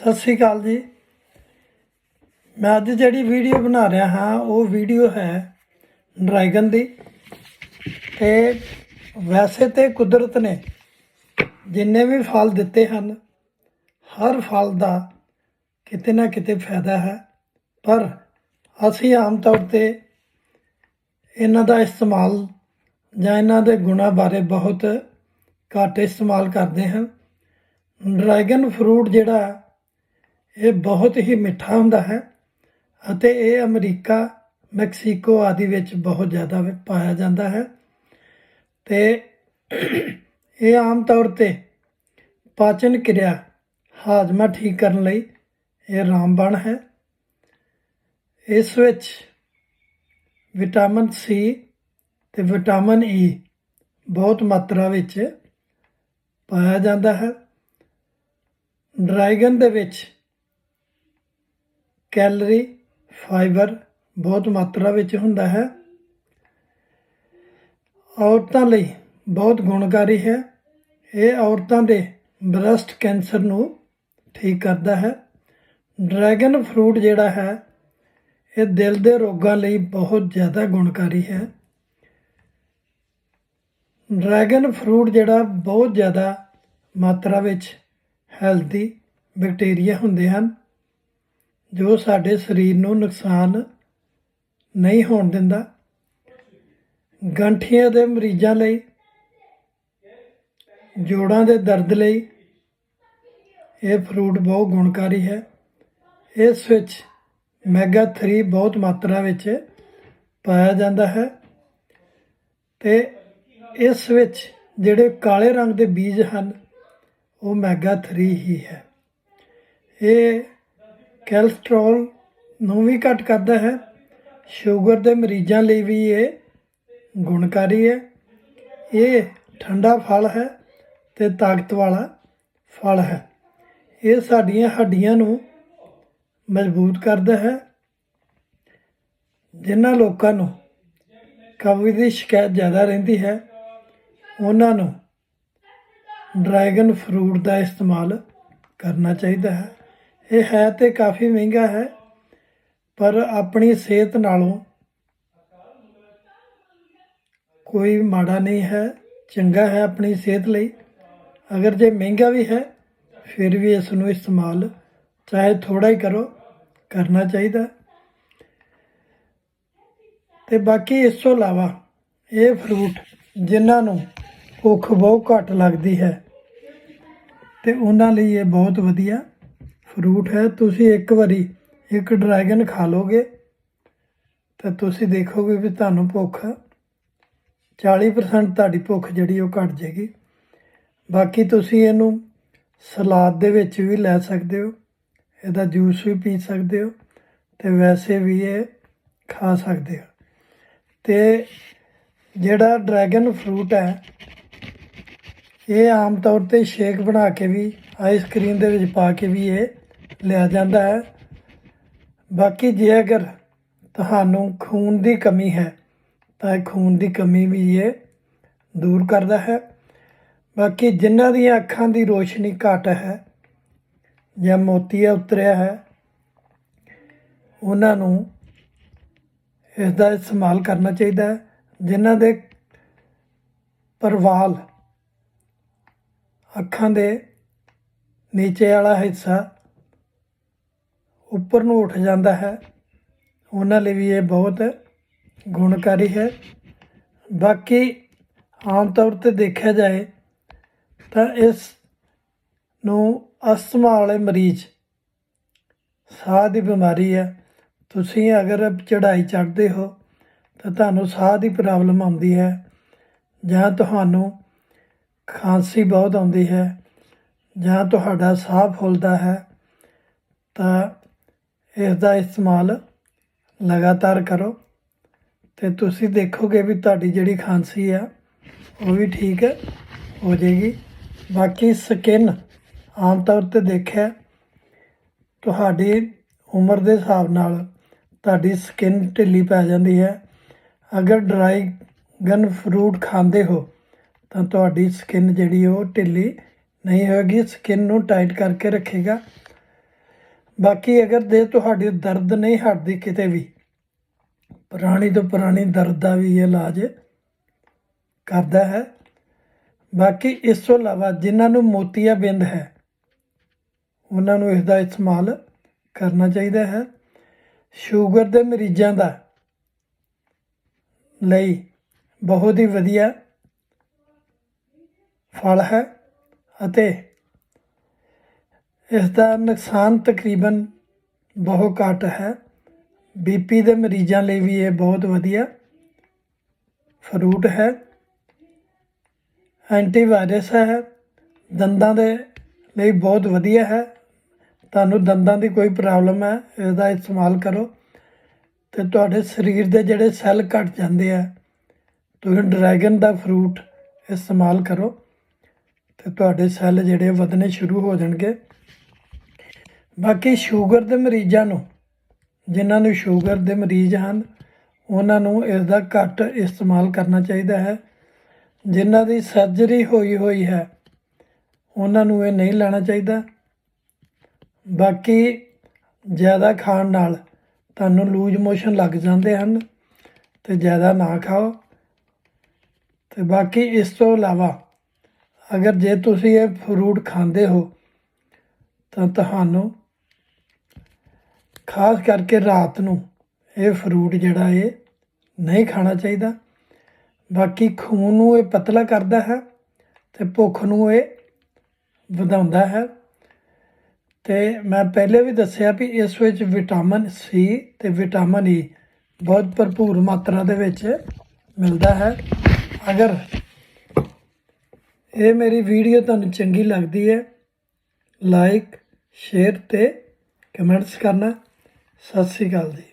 ਸਤਿ ਸ੍ਰੀ ਅਕਾਲ ਜੀ। ਮੈਂ ਅੱਜ ਜਿਹੜੀ ਵੀਡੀਓ ਬਣਾ ਰਿਹਾ ਹਾਂ, ਉਹ ਵੀਡੀਓ ਹੈ ਡਰੈਗਨ ਦੀ। ਤੇ ਵੈਸੇ ਤੇ ਕੁਦਰਤ ਨੇ ਜਿੰਨੇ ਵੀ ਫਲ ਦਿੱਤੇ ਹਨ, ਹਰ ਫਲ ਦਾ ਕਿਤੇ ਨਾ ਕਿਤੇ ਫਾਇਦਾ ਹੈ। ਪਰ ਅਸੀਂ ਆਮ ਤੌਰ ਤੇ ਇਹਨਾਂ ਦਾ ਇਸਤੇਮਾਲ ਜਾਂ ਇਹਨਾਂ ਦੇ ਗੁਣਾਂ ਬਾਰੇ ਬਹੁਤ ਘੱਟ ਇਸਤੇਮਾਲ ਕਰਦੇ ਹਾਂ। ਡਰੈਗਨ ਫਰੂਟ ਜਿਹੜਾ ਇਹ ਬਹੁਤ ਹੀ ਮਿੱਠਾ ਹੁੰਦਾ ਹੈ ਅਤੇ ਇਹ ਅਮਰੀਕਾ, ਮੈਕਸੀਕੋ ਆਦਿ ਵਿੱਚ ਬਹੁਤ ਜ਼ਿਆਦਾ ਪਾਇਆ ਜਾਂਦਾ ਹੈ। ਤੇ ਇਹ ਆਮ ਤੌਰ ਤੇ ਪਾਚਨ ਕਿਰਿਆ, ਹਾਜ਼ਮਾ ਠੀਕ ਕਰਨ ਲਈ ਇਹ ਰਾਮਬਾਣ ਹੈ। ਇਸ ਵਿੱਚ ਵਿਟਾਮਿਨ ਸੀ ਤੇ ਵਿਟਾਮਿਨ ਈ ਬਹੁਤ ਮਾਤਰਾ ਵਿੱਚ ਪਾਇਆ ਜਾਂਦਾ ਹੈ। ਡਰੈਗਨ ਦੇ ਵਿੱਚ ਕੈਲਰੀ, ਫਾਈਬਰ ਬਹੁਤ ਮਾਤਰਾ ਵਿੱਚ ਹੁੰਦਾ ਹੈ। ਔਰਤਾਂ ਲਈ ਬਹੁਤ ਗੁਣਕਾਰੀ ਹੈ। ਇਹ ਔਰਤਾਂ ਦੇ ਬ੍ਰੈਸਟ ਕੈਂਸਰ ਨੂੰ ਠੀਕ ਕਰਦਾ ਹੈ। ਡਰੈਗਨ ਫਰੂਟ ਜਿਹੜਾ ਹੈ, ਇਹ ਦਿਲ ਦੇ ਰੋਗਾਂ ਲਈ ਬਹੁਤ ਜ਼ਿਆਦਾ ਗੁਣਕਾਰੀ ਹੈ। ਡਰੈਗਨ ਫਰੂਟ ਜਿਹੜਾ ਬਹੁਤ ਜ਼ਿਆਦਾ ਮਾਤਰਾ ਵਿੱਚ ਹੈਲਦੀ ਬੈਕਟੀਰੀਆ ਹੁੰਦੇ ਹਨ। ਜੋ ਸਾਡੇ ਸਰੀਰ ਨੂੰ ਨੁਕਸਾਨ ਨਹੀਂ ਹੋਣ ਦਿੰਦਾ। ਗੰਠੀਆਂ ਦੇ ਮਰੀਜ਼ਾਂ ਲਈ, ਜੋੜਾਂ ਦੇ ਦਰਦ ਲਈ ਇਹ ਫਰੂਟ ਬਹੁਤ ਗੁਣਕਾਰੀ ਹੈ। ਇਸ ਵਿੱਚ ਮੈਗਾ 3 ਬਹੁਤ ਮਾਤਰਾ ਵਿੱਚ ਪਾਇਆ ਜਾਂਦਾ ਹੈ ਤੇ ਇਸ ਵਿੱਚ ਜਿਹੜੇ ਕਾਲੇ ਰੰਗ ਦੇ ਬੀਜ ਹਨ, ਉਹ ਮੈਗਾ 3 ਹੀ ਹੈ। ਇਹ ਕੈਲਸਟ੍ਰੋਲ ਨੂੰ ਵੀ ਘੱਟ ਕਰਦਾ ਹੈ। ਸ਼ੂਗਰ ਦੇ ਮਰੀਜ਼ਾਂ ਲਈ ਵੀ ਇਹ ਗੁਣਕਾਰੀ ਹੈ। ਇਹ ਠੰਡਾ ਫਲ ਹੈ ਤੇ ਤਾਕਤ ਵਾਲਾ ਫਲ ਹੈ। ਇਹ ਸਾਡੀਆਂ ਹੱਡੀਆਂ ਨੂੰ ਮਜ਼ਬੂਤ ਕਰਦਾ ਹੈ। ਜਿਨ੍ਹਾਂ ਲੋਕਾਂ ਨੂੰ ਕਬਜ਼ ਦੀ ਸ਼ਿਕਾਇਤ ਜ਼ਿਆਦਾ ਰਹਿੰਦੀ ਹੈ, ਉਹਨਾਂ ਨੂੰ ਡਰੈਗਨ ਫਰੂਟ ਦਾ ਇਸਤੇਮਾਲ ਕਰਨਾ ਚਾਹੀਦਾ ਹੈ। ਇਹ ਹੈ ਤੇ ਕਾਫੀ ਮਹਿੰਗਾ ਹੈ, ਪਰ ਆਪਣੀ ਸਿਹਤ ਨਾਲੋਂ ਕੋਈ ਮਾੜਾ ਨਹੀਂ ਹੈ, ਚੰਗਾ ਹੈ ਆਪਣੀ ਸਿਹਤ ਲਈ। ਅਗਰ ਜੇ ਮਹਿੰਗਾ ਵੀ ਹੈ, ਫਿਰ ਵੀ ਇਸ ਨੂੰ ਇਸਤੇਮਾਲ ਚਾਹੇ ਥੋੜਾ ਹੀ ਕਰੋ, ਕਰਨਾ ਚਾਹੀਦਾ। ਤੇ ਬਾਕੀ ਇਸ ਤੋਂ ਇਲਾਵਾ ਇਹ ਫਰੂਟ ਜਿਨ੍ਹਾਂ ਨੂੰ ਭੁੱਖ ਬਹੁਤ ਘੱਟ ਲੱਗਦੀ ਹੈ, ਤੇ ਉਹਨਾਂ ਲਈ ਇਹ ਬਹੁਤ ਵਧੀਆ। ਫਰੂਟ ਹੈ, ਤੁਸੀਂ ਇੱਕ ਵਾਰੀ ਇੱਕ ਡਰੈਗਨ ਖਾ ਲੋਗੇ, ਤਾਂ ਤੁਸੀਂ ਦੇਖੋਗੇ ਵੀ ਤੁਹਾਨੂੰ ਭੁੱਖ 40% ਤੁਹਾਡੀ ਭੁੱਖ ਜਿਹੜੀ ਉਹ ਘਟ ਜਾਏਗੀ। ਬਾਕੀ ਤੁਸੀਂ ਇਹਨੂੰ ਸਲਾਦ ਦੇ ਵਿੱਚ ਵੀ ਲੈ ਸਕਦੇ ਹੋ, ਇਹਦਾ ਜੂਸ ਵੀ ਪੀ ਸਕਦੇ ਹੋ, ਤੇ ਵੈਸੇ ਵੀ ਇਹ ਖਾ ਸਕਦੇ ਹੋ। ਤੇ ਜਿਹੜਾ ਡਰੈਗਨ ਫਰੂਟ ਹੈ, ਇਹ ਆਮ ਤੌਰ ਤੇ ਸ਼ੇਕ ਬਣਾ ਕੇ ਵੀ, ਆਈਸਕ੍ਰੀਮ ਦੇ ਵਿੱਚ ਪਾ ਕੇ ਵੀ ਇਹ ਲਿਆ ਜਾਂਦਾ ਹੈ। ਬਾਕੀ ਜੇ ਅਗਰ ਤੁਹਾਨੂੰ ਖੂਨ ਦੀ ਕਮੀ ਹੈ, ਤਾਂ ਇਹ ਖੂਨ ਦੀ ਕਮੀ ਵੀ ਇਹ ਦੂਰ ਕਰਦਾ ਹੈ। ਬਾਕੀ ਜਿਨ੍ਹਾਂ ਦੀਆਂ ਅੱਖਾਂ ਦੀ ਰੋਸ਼ਨੀ ਘੱਟ ਹੈ ਜਾਂ ਮੋਤੀਆ ਉਤਰਿਆ ਹੈ, ਉਹਨਾਂ ਨੂੰ ਇਸ ਦਾ ਇਸਤੇਮਾਲ ਕਰਨਾ ਚਾਹੀਦਾ ਹੈ। ਜਿਨ੍ਹਾਂ ਦੇ ਪਰਵਾਲ ਅੱਖਾਂ ਦੇ ਨੀਚੇ ਵਾਲਾ ਹਿੱਸਾ ਉੱਪਰ ਨੂੰ ਉੱਠ ਜਾਂਦਾ ਹੈ। ਉਹਨਾਂ ਲਈ ਵੀ ਇਹ ਬਹੁਤ ਗੁਣਕਾਰੀ ਹੈ। ਬਾਕੀ ਆਮ ਤੌਰ ਤੇ ਦੇਖਿਆ ਜਾਏ ਤਾਂ ਇਸ ਨੂੰ ਅਸਥਮਾ ਵਾਲੇ ਮਰੀਜ਼ ਸਾਹ ਦੀ ਬਿਮਾਰੀ ਹੈ। ਤੁਸੀਂ ਅਗਰ ਚੜ੍ਹਾਈ ਚੜ੍ਹਦੇ ਹੋ ਤਾਂ ਤੁਹਾਨੂੰ ਸਾਹ ਦੀ ਪ੍ਰੋਬਲਮ ਆਉਂਦੀ ਹੈ ਜਾਂ ਤੁਹਾਨੂੰ ਖਾਂਸੀ ਬਹੁਤ ਆਉਂਦੀ ਹੈ ਜਾਂ ਤੁਹਾਡਾ ਸਾਹ ਫੁੱਲਦਾ ਹੈ ਤਾਂ ਇਸ ਦਾ ਇਸਤੇਮਾਲ ਲਗਾਤਾਰ ਕਰੋ ਤੇ ਤੁਸੀਂ ਦੇਖੋਗੇ ਵੀ ਤੁਹਾਡੀ ਜਿਹੜੀ ਖਾਂਸੀ ਆ, ਉਹ ਵੀ ਠੀਕ ਹੋ ਜਾਏਗੀ। ਬਾਕੀ ਸਕਿਨ ਆਮ ਤੌਰ ਤੇ ਦੇਖਿਆ, ਤੁਹਾਡੀ ਉਮਰ ਦੇ ਹਿਸਾਬ ਨਾਲ ਤੁਹਾਡੀ ਸਕਿਨ ਢਿੱਲੀ ਪੈ ਜਾਂਦੀ ਹੈ। ਅਗਰ ਡਰਾਈ ਗਨ ਫਰੂਟ ਖਾਂਦੇ ਹੋ, ਤਾਂ ਤੁਹਾਡੀ ਸਕਿਨ ਜਿਹੜੀ ਉਹ ਢਿੱਲੀ ਨਹੀਂ ਹੋਏਗੀ। ਸਕਿਨ ਨੂੰ ਟਾਈਟ ਕਰਕੇ ਰੱਖੇਗਾ। ਬਾਕੀ ਅਗਰ ਦੇ ਤੁਹਾਡੀ ਦਰਦ ਨਹੀਂ ਹਟਦੀ ਕਿਤੇ ਵੀ, ਪੁਰਾਣੀ ਤੋਂ ਪੁਰਾਣੀ ਦਰਦ ਦਾ ਵੀ ਇਹ ਇਲਾਜ ਕਰਦਾ ਹੈ। ਬਾਕੀ ਇਸ ਤੋਂ ਇਲਾਵਾ ਜਿਨ੍ਹਾਂ ਨੂੰ ਮੋਤੀਆ ਬਿੰਦ ਹੈ, ਉਹਨਾਂ ਨੂੰ ਇਸ ਦਾ ਇਸਤੇਮਾਲ ਕਰਨਾ ਚਾਹੀਦਾ ਹੈ। ਸ਼ੂਗਰ ਦੇ ਮਰੀਜ਼ਾਂ ਦਾ ਲਈ ਬਹੁਤ ਹੀ ਵਧੀਆ ਫਲ ਹੈ ਅਤੇ ਇਸ ਦਾ ਨੁਕਸਾਨ ਤਕਰੀਬਨ ਬਹੁਤ ਘੱਟ ਹੈ। ਬੀਪੀ ਦੇ ਮਰੀਜ਼ਾਂ ਲਈ ਵੀ ਇਹ ਬਹੁਤ ਵਧੀਆ ਫਰੂਟ ਹੈ। ਐਂਟੀਵਾਇਰਸ ਹੈ। ਦੰਦਾਂ ਦੇ ਲਈ ਬਹੁਤ ਵਧੀਆ ਹੈ। ਤੁਹਾਨੂੰ ਦੰਦਾਂ ਦੀ ਕੋਈ ਪ੍ਰੋਬਲਮ ਹੈ, ਇਹਦਾ ਇਸਤੇਮਾਲ ਕਰੋ ਤੇ ਤੁਹਾਡੇ ਸਰੀਰ ਦੇ ਜਿਹੜੇ ਸੈੱਲ ਘਟ ਜਾਂਦੇ ਆ, ਤੁਸੀਂ ਡਰੈਗਨ ਦਾ ਫਰੂਟ ਇਸਤੇਮਾਲ ਕਰੋ ਤੇ ਤੁਹਾਡੇ ਸੈੱਲ ਜਿਹੜੇ ਵਧਣੇ ਸ਼ੁਰੂ ਹੋ ਜਾਣਗੇ। ਬਾਕੀ ਸ਼ੂਗਰ ਦੇ ਮਰੀਜ਼ਾਂ ਨੂੰ, ਜਿਨ੍ਹਾਂ ਨੂੰ ਸ਼ੂਗਰ ਦੇ ਮਰੀਜ਼ ਹਨ, ਉਹਨਾਂ ਨੂੰ ਇਸ ਦਾ ਘੱਟ ਇਸਤੇਮਾਲ ਕਰਨਾ ਚਾਹੀਦਾ ਹੈ। ਜਿਨ੍ਹਾਂ ਦੀ ਸਰਜਰੀ ਹੋਈ ਹੋਈ ਹੈ, ਉਹਨਾਂ ਨੂੰ ਇਹ ਨਹੀਂ ਲੈਣਾ ਚਾਹੀਦਾ। ਬਾਕੀ ਜ਼ਿਆਦਾ ਖਾਣ ਨਾਲ ਤੁਹਾਨੂੰ ਲੂਜ ਮੋਸ਼ਨ ਲੱਗ ਜਾਂਦੇ ਹਨ ਤੇ ਜ਼ਿਆਦਾ ਨਾ ਖਾਓ। ਤੇ ਬਾਕੀ ਇਸ ਤੋਂ ਇਲਾਵਾ, ਅਗਰ ਜੇ ਤੁਸੀਂ ਇਹ ਫਰੂਟ ਖਾਂਦੇ ਹੋ, ਤਾਂ ਤੁਹਾਨੂੰ ਖਾਸ ਕਰਕੇ ਰਾਤ ਨੂੰ। ਇਹ ਫਰੂਟ ਜਿਹੜਾ ਇਹ ਨਹੀਂ ਖਾਣਾ ਚਾਹੀਦਾ। ਬਾਕੀ ਖੂਨ ਨੂੰ ਇਹ ਪਤਲਾ ਕਰਦਾ ਹੈ ਤੇ ਭੁੱਖ ਨੂੰ ਇਹ ਵਧਾਉਂਦਾ ਹੈ। ਤੇ ਮੈਂ ਪਹਿਲੇ ਵੀ ਦੱਸਿਆ ਵੀ ਇਸ ਵਿੱਚ ਵਿਟਾਮਿਨ ਸੀ ਤੇ ਵਿਟਾਮਿਨ ਈ e ਬਹੁਤ ਭਰਪੂਰ ਮਾਤਰਾ ਦੇ ਵਿੱਚ ਮਿਲਦਾ ਹੈ। ਅਗਰ ਇਹ ਮੇਰੀ ਵੀਡੀਓ ਤੁਹਾਨੂੰ ਚੰਗੀ ਲੱਗਦੀ ਹੈ ਲਾਈਕ ਸ਼ੇਅਰ ਤੇ ਕਮੈਂਟਸ ਕਰਨਾ। ਸਤਿ ਸ੍ਰੀ ਅਕਾਲ ਜੀ।